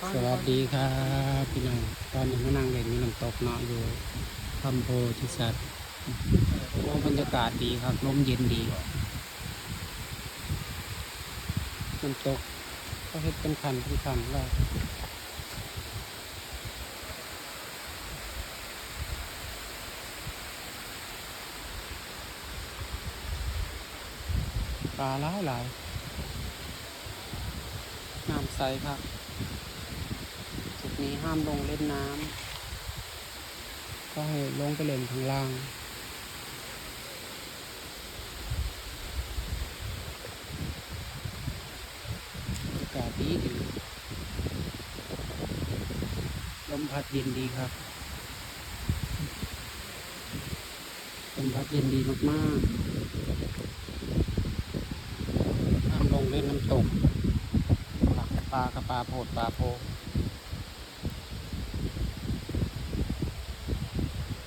สวัสดีครับพี่น้องตอนนี้มานั่งเล่นน้ำตกเนาะอยู่คำโพธิสัตว์โอ้บรรยากาศดีครับลมเย็นดีน้ำตกก็เฮ็ดเป็นคันเป็นคันว่าปลาหลายหลายน้ำใสครับ นี้ห้ามลงเล่นน้ำก็ให้ลงไปเล่นข้างล่าง อากาศดีดีลมพัดเย็นดีครับลมพัดเย็นดีมากๆห้ามลงเล่นน้ำตกปลากระปลากระปลาโพดปลาโพ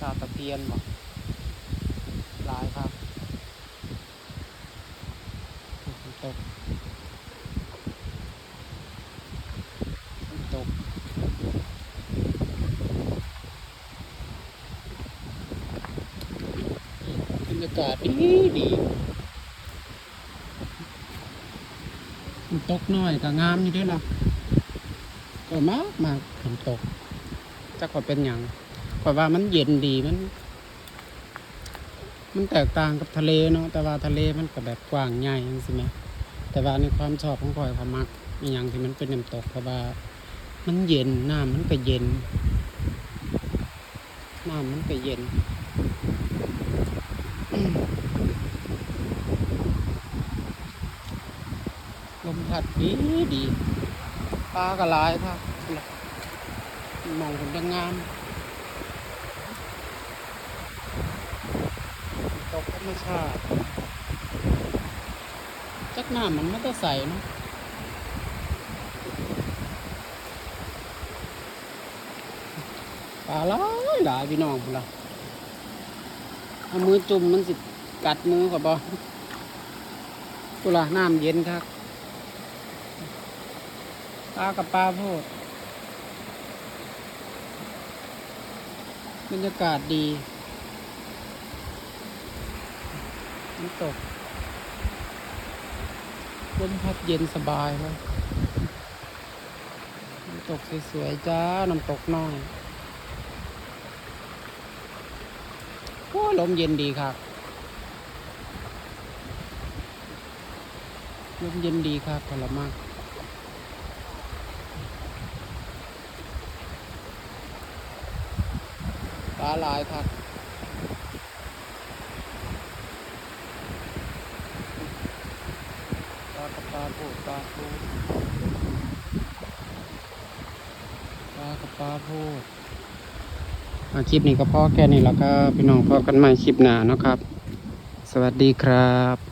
าตะเพียนบ่หลายครับตกตกบรรยากาศดีดีตกน้อยก็งามอยู่ด้วยล่ะก็มากมากฝนตกจักว่าเป็นอย่าง เพราะว่ามันเย็นดีมัน มันแตกต่างกับทะเลเนาะแต่ว่าทะเลมันก็แบบกว้างใหญ่ใช่ไหมแต่ว่าในความชอบของข่อยความมักอย่างที่มันเป็นน้ำตกเพราะว่ามันเย็นน้ำมันก็เย็นน้ำมันก็เย็นลมพัดดีดีปลาก็หลายครับมองคนยังงาม ตกธ รรมชาติจักหน้ามันไม่ได้ใส่เนอะปลาหลายหลายพี่น้องพุ่นละเอามือจุ่มมันสิกัดมือกับบ่ตุละน้ำเย็นครับปลากับปลาโพดบรรยากาศดี น้ำตกลมพัดเย็นสบายเลยน้ำตกสวยๆจ้า น้ำตกน้อยโอ้ลมเย็นดีครับลมเย็นดีครับพลมากปลาลายครับ ปลากระปลาโพปลาโพปลากระปลาโพคลิปนี้ก็พอแค่นี้แล้วก็พี่น้องพอกันใหม่คลิปหน้าเนาะครับ สวัสดีครับ